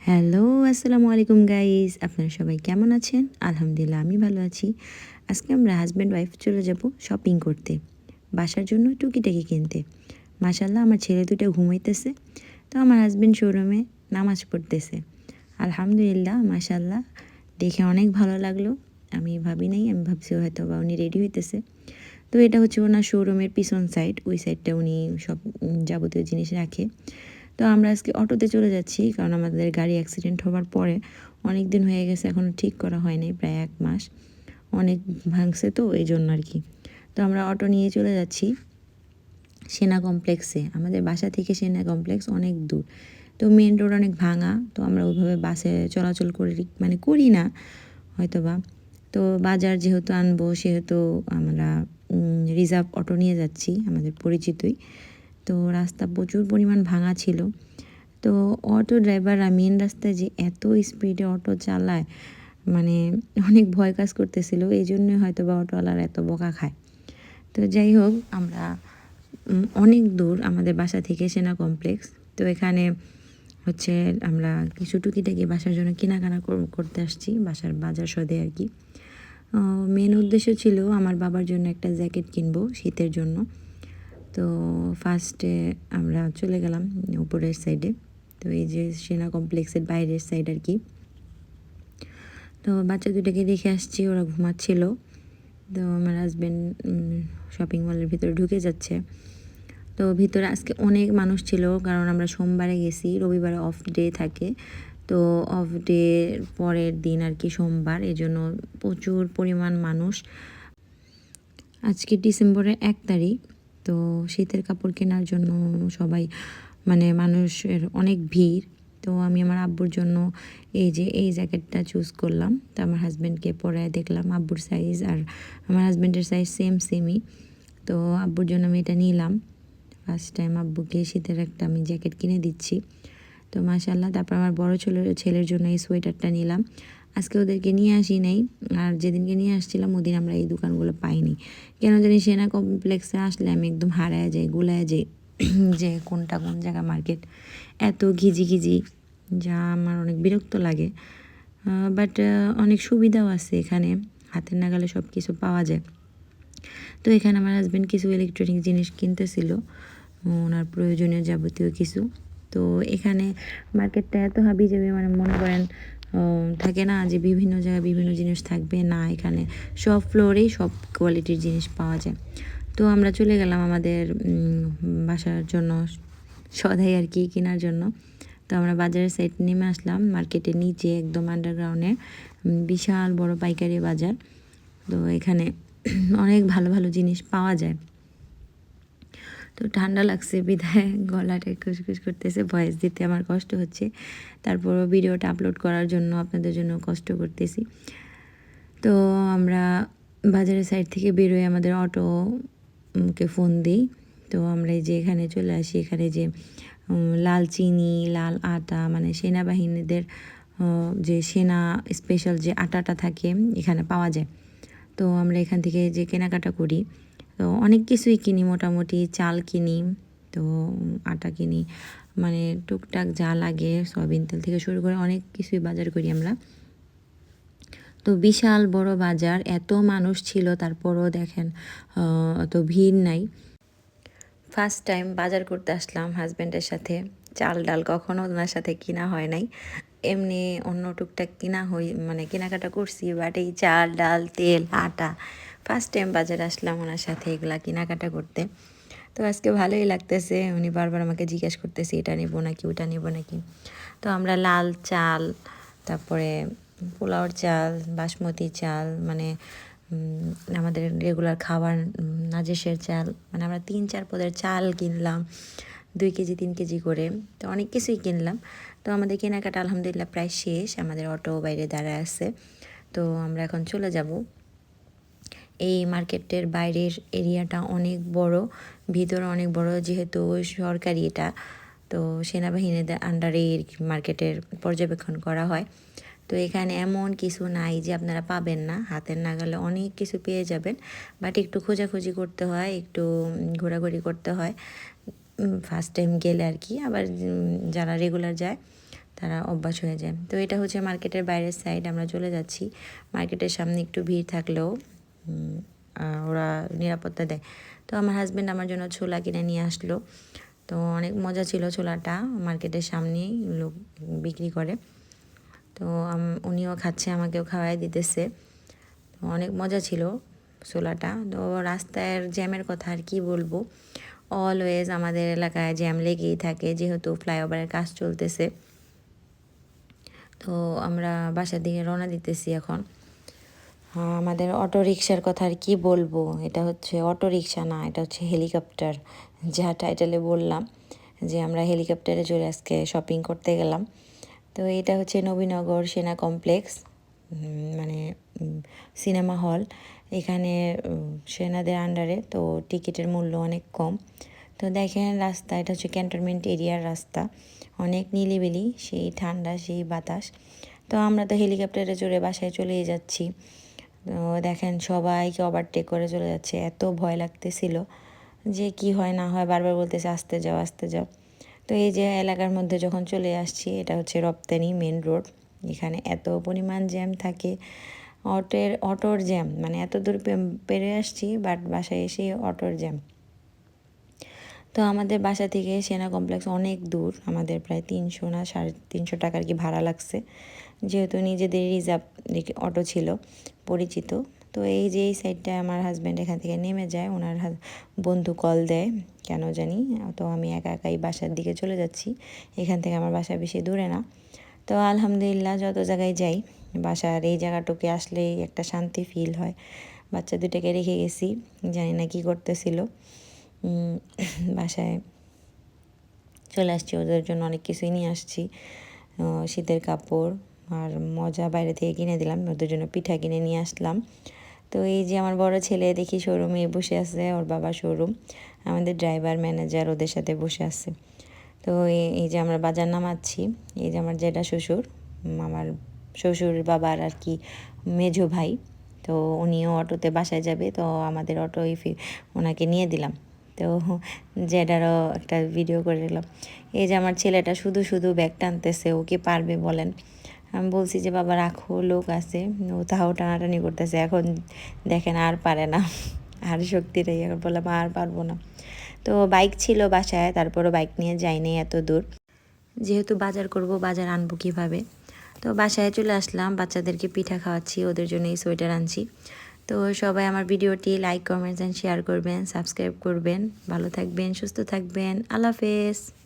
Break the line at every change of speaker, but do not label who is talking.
Hello আসসালামু আলাইকুম guys আপনারা সবাই কেমন আছেন? আলহামদুলিল্লাহ, আমি ভালো আছি। আজকে আমরা হাজব্যান্ড ওয়াইফ চলে যাব শপিং করতে। বাসার জন্য টুকিটাকি কিনতে। মাসাল্লাহ আমার ছেলে দুটো ঘুমাইতেছে। তো আমার হাজব্যান্ড শোরুমে নামাজ পড়তেছে। আলহামদুলিল্লাহ মাসাল্লাহ দেখে অনেক ভালো লাগল। আমি ভাবি নাই, আমি ভাবছি হয়তো বা উনি রেডি হইতেছে। তো এটা হচ্ছে ওনার শোরুমের পিছন সাইড ওই সাইডটা উনি সব যাবতীয় জিনিস রাখে। তো আমরা আজকে অটোতে চলে যাচ্ছি, কারণ আমাদের গাড়ি অ্যাক্সিডেন্ট হওয়ার পরে অনেক দিন হয়ে গেছে এখনও ঠিক করা হয়নি প্রায় এক মাস। অনেক ভাঙছে তো এই জন্য আর কি। তো আমরা অটো নিয়ে চলে যাচ্ছি। সেনা কমপ্লেক্সে। আমাদের বাসা থেকে সেনা কমপ্লেক্স অনেক দূর। তো মেন রোড অনেক ভাঙা, তো আমরা ওইভাবে বাসে চলাচল করি মানে করি না হয়তো বা তো বাজার যেহেতু আনব, সেহেতু আমরা রিজার্ভ অটো নিয়ে যাচ্ছি, আমাদের পরিচিতই। তো রাস্তা প্রচুর পরিমাণ ভাঙা ছিল। তো অটো ড্রাইভাররা মেন রাস্তায় যে এত স্পিডে অটো চালায় মানে অনেক ভয় কাজ করতেছিল। এই জন্যই হয়তো বা অটোওয়ালারা এত বকা খায়। তো যাই হোক, আমরা অনেক দূর আমাদের বাসা থেকে সেনা কমপ্লেক্স। তো এখানে হচ্ছে আমরা কিছু টুকিটাকি বাসার জন্য কেনাকাটা কর- করতে আসছি, বাসার বাজার সদে আর কি। মেন উদ্দেশ্য ছিল আমার বাবার জন্য একটা জ্যাকেট কিনবো শীতের জন্য। তো ফার্স্টে আমরা চলে গেলাম উপরের সাইডে তো এই যে সেনা কমপ্লেক্সের বাইরের সাইড আর কি। তো বাচ্চা দুটাকে দেখে আসছি, ওরা ঘুমাচ্ছিল। তো আমার হাজব্যান্ড শপিং মলের ভিতরে ঢুকে যাচ্ছে। তো ভিতরে আজকে অনেক মানুষ ছিল, কারণ আমরা সোমবারে গেছি, রবিবারে অফ ডে থাকে। তো অফ ডে পরের দিন আর কি সোমবার, এই জন্য প্রচুর পরিমাণ মানুষ। আজকে ডিসেম্বরের এক তারিখ, তো শীতের কাপড় কেনার জন্য সবাই মানে মানুষের অনেক ভিড়। তো আমি আমার আব্বুর জন্য এই যে এই জ্যাকেটটা চুজ করলাম। তো আমার হাজব্যান্ডকে পরায় দেখলাম আব্বুর সাইজ আর আমার হাজব্যান্ডের সাইজ সেম সেমই তো আব্বুর জন্য আমি এটা নিলাম। ফার্স্ট টাইম আব্বুকে শীতের একটা আমি জ্যাকেট কিনে দিচ্ছি। তো মাশাল্লাহ তারপর আমার বড় ছেলের ছেলের জন্য এই সোয়েটারটা নিলাম। আজকে ওদেরকে নিয়ে আসি নাই, আর যেদিনকে নিয়ে আসছিলাম ওদিন আমরা এই দোকানগুলো পাইনি। কেন জানি সেনা কমপ্লেক্সে আসলে আমি একদম হারায় যাই, গুলায় যাই। যে কোনটা কোন জায়গা মার্কেট এত ঘিজি ঘিজি, যা আমার অনেক বিরক্ত লাগে। বাট অনেক সুবিধাও আছে এখানে। হাতের নাগালে সব কিছু পাওয়া যায়। তো এখানে আমার হাজব্যান্ড কিছু ইলেকট্রনিক জিনিস কিনতেছিল। ওনার প্রয়োজনীয় যাবতীয় কিছু। তো এখানে মার্কেটটা এত হাবি যাবে মানে মনে করেন থাকে না যে বিভিন্ন জায়গায় বিভিন্ন জিনিস থাকবে। না, এখানে সব ফ্লোরেই সব কোয়ালিটির জিনিস পাওয়া যায়। তো আমরা চলে গেলাম আমাদের বাসার জন্য, সদাই আর কি কেনার জন্য। তো আমরা বাজারের সাইড নেমে আসলাম। মার্কেটের নিচে একদম আন্ডারগ্রাউন্ডে বিশাল বড় পাইকারি বাজার। তো এখানে অনেক ভালো ভালো জিনিস পাওয়া যায়। তো ঠান্ডা লাগছে বিধায় গলাটা খুসখুস করতেছে ভয়েস দিতে আমার কষ্ট হচ্ছে। তারপরও ভিডিওটা আপলোড করার জন্য আপনাদের জন্য কষ্ট করতেছি। তো আমরা বাজারের সাইড থেকে বেরোয় আমাদের অটো উম, কে ফোন দিই। তো আমরা যে এখানে চলে আসি এখানে যে লাল চিনি লাল আটা মানে সেনাবাহিনীদের যে সেনা স্পেশাল যে আটাটা থাকে এখানে পাওয়া যায়। তো আমরা এখান থেকে যে কেনাকাটা করি। তো অনেক কিছুই কিনি মোটামুটি, চাল কিনি, তো আটা কিনি মানে টুকটাক যা লাগে সয়াবিন তেল থেকে শুরু করে অনেক কিছুই বাজার করি আমরা। তো বিশাল বড় বাজার, এত মানুষ ছিল, তারপরও দেখেন অত ভিড় নাই। ফার্স্ট টাইম বাজার করতে আসলাম হাজব্যান্ডের সাথে, চাল ডাল কখনো ওনার সাথে কিনা হয় নাই। এমনি অন্য টুকটাক কিনা হই মানে কেনাকাটা করছি বাট এই চাল, ডাল, তেল, আটা ফার্স্ট টাইম বাজারে আসলাম ওনার সাথে এগুলা কেনাকাটা করতে। তো আজকে ভালোই লাগতেছে উনি বারবার আমাকে জিজ্ঞেস করতেছে এটা নেব নাকি ওটা নেব নাকি? তো আমরা লাল চাল তারপরে পোলাওর চাল বাসমতি চাল মানে আমাদের রেগুলার খাবার উম, নাজেসের চাল মানে আমরা তিন চার পদের চাল কিনলাম দুই কেজি তিন কেজি করে তো অনেক কিছুই কিনলাম। তো আমাদের কেনাকাটা আলহামদুলিল্লাহ প্রায় শেষ আমাদের অটো বাইরে দাঁড়ায় আছে। তো আমরা এখন চলে যাব। এই মার্কেটের বাইরের এরিয়াটা অনেক বড়, ভিতরে অনেক বড়, যেহেতু সরকারি এটা। তো সেনাবাহিনীদের আন্ডারে মার্কেটের পর্যবেক্ষণ করা হয়। তো এখানে এমন কিছু নাই যে আপনারা পাবেন না। হাতের নাগালে অনেক কিছু পেয়ে যাবেন। বাট একটু খোঁজাখুঁজি করতে হয়, একটু ঘোরাঘুরি করতে হয়। ফার্স্ট টাইম গেলে আর কি। আবার যারা রেগুলার যায়, তারা অভ্যাস হয়ে যায়। তো এটা হচ্ছে মার্কেটের বাইরের সাইড আমরা চলে যাচ্ছি। মার্কেটের সামনে একটু ভিড় থাকলেও। ওরা নিরাপত্তা দেয়। তো আমার হাজব্যান্ড আমার জন্য ছোলা কিনে নিয়ে আসলো। তো অনেক মজা ছিল ছোলাটা মার্কেটের সামনেই, লোক বিক্রি করে। তো উনিও খাচ্ছে, আমাকেও খাওয়াই দিতেছে। তো অনেক মজা ছিল ছোলাটা। তো রাস্তার জ্যামের কথা আর কি বলব। অলওয়েজ আমাদের এলাকায় জ্যাম লেগেই থাকে, যেহেতু ফ্লাইওভারের কাজ চলতেছে। তো আমরা বাসার দিকে রওনা দিতেছি এখন। আমাদের অটো রিক্সার কথা আর কি বলব? এটা হচ্ছে অটো রিক্সা না, এটা হচ্ছে হেলিকপ্টার। যা টাইটেলে বললাম যে আমরা হেলিকপ্টারে চলে আজকে শপিং করতে গেলাম। তো এটা হচ্ছে নবীনগর সেনা কমপ্লেক্স মানে সিনেমা হল। এখানে সেনাদের আন্ডারে তো টিকিটের মূল্য অনেক কম। তো দেখেন রাস্তা, এটা হচ্ছে ক্যান্টনমেন্ট এরিয়ার রাস্তা। অনেক নিলিবিলি, সেই ঠান্ডা, সেই বাতাস। তো আমরা তো হেলিকপ্টারে চড়ে বাসায় চলেই যাচ্ছি। তো দেখেন সবাইকে ওভারটেক করে চলে যাচ্ছে, এত ভয় লাগতেছিল যে কি হয় না হয়, বারবার বলতেছে আসতে যাও আসতে যাও। তো এই যে এলাকার মধ্যে যখন চলে আসছি, এটা হচ্ছে রপ্তানি মেন রোড এখানে এত পরিমাণ জ্যাম থাকে, অটোর অটোর জ্যাম মানে এত দূর পেরে আসছি বাট বাসায় এসে অটোর জ্যাম তো আমাদের বাসা থেকে সেনা কমপ্লেক্স অনেক দূর, আমাদের প্রায় তিনশো না, সাড়ে তিনশো টাকার কি ভাড়া লাগছে, যেহেতু নিজেদের রিজার্ভ অটো ছিল। পরিচিত। তো এই যে এই সাইডটায় আমার হাজব্যান্ড এখান থেকে নেমে যায় ওনার বন্ধু কল দেয়, কেন জানি? তো আমি একা একাই বাসার দিকে চলে যাচ্ছি, এখান থেকে আমার বাসা বেশি দূরে না। তো আলহামদুলিল্লাহ যত জায়গায় যাই, বাসার এই জায়গাটুকে আসলেই একটা শান্তি ফিল হয়। বাচ্চা দুটাকে রেখে গেছি, জানি না কী করতেছিল। বাসায় চলে আসছি, ওদের জন্য অনেক কিছুই নিয়ে আসছি। শীতের কাপড় আর মজা বাইরে থেকে কিনে দিলাম, ওদের জন্য পিঠা কিনে নিয়ে আসলাম। তো এই যে আমার বড় ছেলে দেখি শোরুমে বসে আছে, ওর বাবা শোরুম আমাদের ড্রাইভার ম্যানেজার ওদের সাথে বসে আছে। তো এই যে আমরা বাজার নামাচ্ছি, এই যে আমার জেঠা শ্বশুর আমার শ্বশুর বাবার আর কি মেঝো ভাই, তো উনিও অটোতে বাসায় যাবে, তো আমাদের অটোই ওনাকে নিয়ে দিলাম। তো জেডারও একটা ভিডিও করে দিলাম এই যে আমার ছেলেটা শুধু শুধু ব্যাগ টানতেছে, ও কি পারবে বলেন? আমি বলছি যে, বাবা, রাখো, লোক আছে। ও তাও টানাটানি করতেছে। এখন দেখেন আর পারে না। আর শক্তি নেই। এখন বললাম, আর পারব না। তো বাইক ছিল বাসায়, তারপরও বাইক নিয়ে যাইনি এত দূর। যেহেতু বাজার করব, বাজার আনব কীভাবে? তো বাসায় চলে আসলাম, বাচ্চাদেরকে পিঠা খাওয়াচ্ছি, ওদের জন্য এই সোয়েটার আনছি। তো সবাই আমার ভিডিওটি লাইক কমেন্টস অ্যান্ড শেয়ার করবেন সাবস্ক্রাইব করবেন। ভালো থাকবেন, সুস্থ থাকবেন। আল্লাহ হাফেজ।